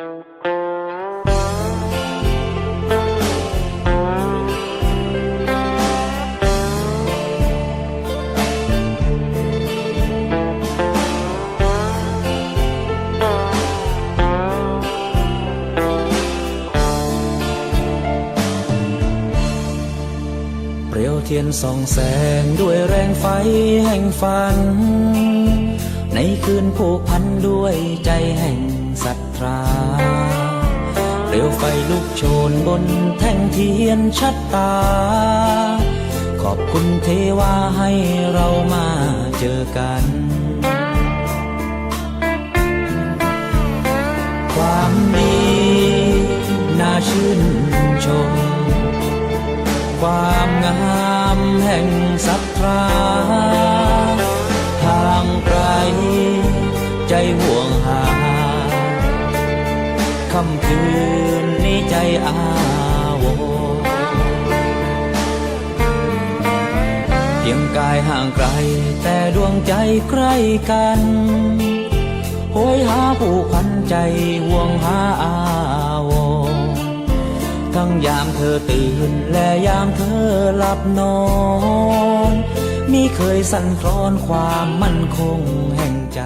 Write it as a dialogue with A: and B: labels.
A: เปลวเทียนส่องแสงด้วยแรงไฟแห่งฝัน ในคืนผูกพันด้วยใจแห่งศรัทธาเปลวไฟลุกโชนบนแท่งเทียนชัดตา ขอบคุณเทวาให้เรามาเจอกัน ความดีน่าชื่นชม ความงามแห่งศรัทธา ใจห่วงหาคำคืนนี้ใจอาวเพียงกายห่างไกล แต่ดวงใจใกล้กันโหยหาผู้พันใจห่วงหาอาวทั้งยามเธอตื่นและยามเธอหลับนอนมิเคยสั่นคลอนความมั่นคงแห่งใจ